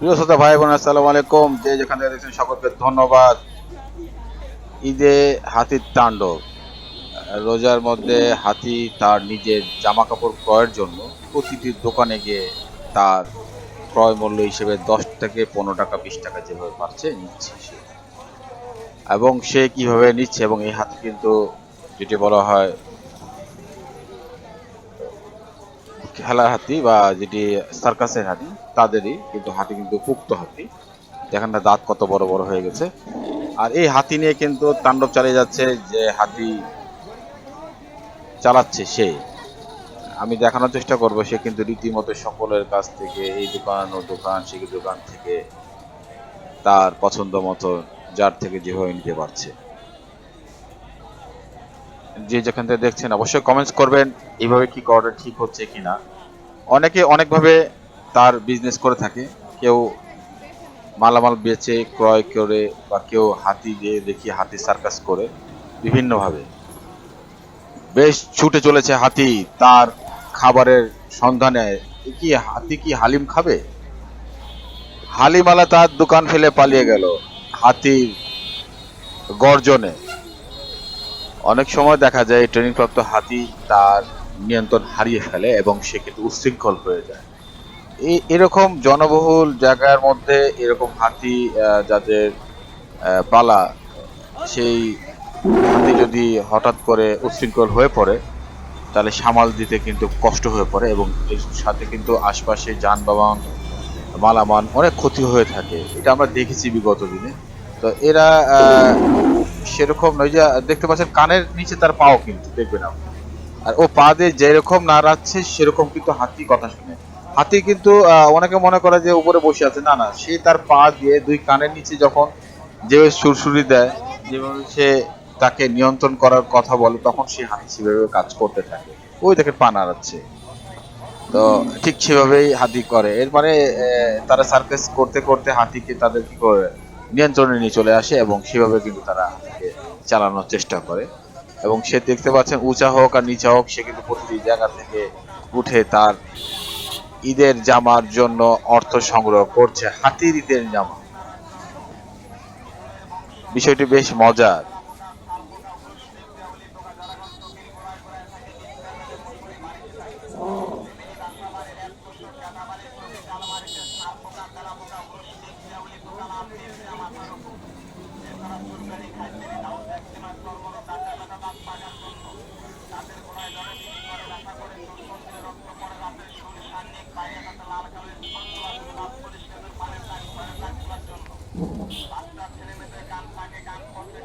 প্রিয় শ্রোতা ভাই বোন আসসালামু আলাইকুম। যে যেখান থেকে দেখছেন সকলকে ধন্যবাদ। ঈদে হাতির তাণ্ডব। রোজার মধ্যে হাতি তার নিজের জামা কাপড় ক্রয়ের জন্য প্রতিটি দোকানে গিয়ে তার ক্রয় মূল্য হিসেবে দশ থেকে পনেরো টাকা, বিশ টাকা যেভাবে পারছে নিচ্ছে সে। এবং সে কীভাবে নিচ্ছে এবং এই হাতি কিন্তু, যেটি বলা হয় খেলার হাতি বা যেটি সার্কাসের হাতি, তাদেরই কিন্তু হাতি কিন্তু পুক্ত হাতি। দেখেন না, দাঁত কত বড় বড় হয়ে গেছে। আর এই হাতি নিয়ে কিন্তু তাণ্ডব চালিয়ে যাচ্ছে যে হাতি চালাচ্ছে সে। আমি দেখানোর চেষ্টা করব, সে কিন্তু রীতিমতো সকলের কাছ থেকে এই দোকান, ও দোকান সে দোকান থেকে তার পছন্দ মতো, যার থেকে যেভাবে নিতে পারছে। যে যেখান থেকে দেখছেন অবশ্যই কমেন্টস করবেন, এইভাবে কি করাটা ঠিক হচ্ছে কিনা। অনেকে অনেকভাবে তার বিজনেস করে থাকে। কেউ মালামাল বেচে, ক্রয় করে, বা কেউ হাতি দিয়ে দেখি হাতি সার্কাস করে, বিভিন্নভাবে। বেশ ছুটে চলেছে হাতি, তার খাবারের সন্ধানে। কি, হাতি কি হালিম খাবে? হালিমালা তার দোকান ফেলে পালিয়ে গেল, হাতির গর্জনে। অনেক সময় দেখা যায় ট্রেনিং প্রাপ্ত হাতি তার নিয়ন্ত্রণ হারিয়ে ফেলে এবং সে কিন্তু উচ্ছৃঙ্খল হয়ে যায়। এই এরকম জনবহুল জায়গার মধ্যে এরকম হাতি যাদের পালা, সেই হাতি যদি হঠাৎ করে উচ্ছৃঙ্খল হয়ে পড়ে, তাহলে সামাল দিতে কিন্তু কষ্ট হয়ে পড়ে এবং এর সাথে কিন্তু আশপাশে যানবাহন, মালামাল অনেক ক্ষতি হয়ে থাকে। এটা আমরা দেখেছি বিগত দিনে। তো এরা সেরকম নয় যে, দেখতে পাচ্ছেন কানের নিচে তার পাও কিন্তু, দেখবেন আপনি। আর ও পা দিয়ে যেরকম নাড়াচ্ছে, সেরকম কিন্তু হাতি কথা শুনে। হাতি কিন্তু অনেকে মনে করে যে উপরে বসে আছে। না না, সে তার পা দিয়ে দুই কানের নিচে যখন যে সুরসুরি দেয়, যেভাবে সে তাকে নিয়ন্ত্রণ করার কথা বলে, তখন সে হাতি সেভাবে কাজ করতে থাকে। ওই দেখে পা নাড়াচ্ছে। তো ঠিক সেভাবেই হাতি করে। এর মানে তারা সার্কাস করতে করতে হাতিকে তাদের কি করে, নিয়ন্ত্রণে নিয়ে চলে আসে এবং সেভাবে কিন্তু তারা চালানোর চেষ্টা করে। এবং সে দেখতে পাচ্ছেন উঁচা হোক আর নিচা হোক, সে কিন্তু প্রতিটি জায়গা থেকে উঠে তার ঈদের জামার জন্য অর্থ সংগ্রহ করছে, হাতির ঈদের জামা। বিষয়টি বেশ মজার। রাস্তার ছেলে মেয়েদের গান থাকে গান করতে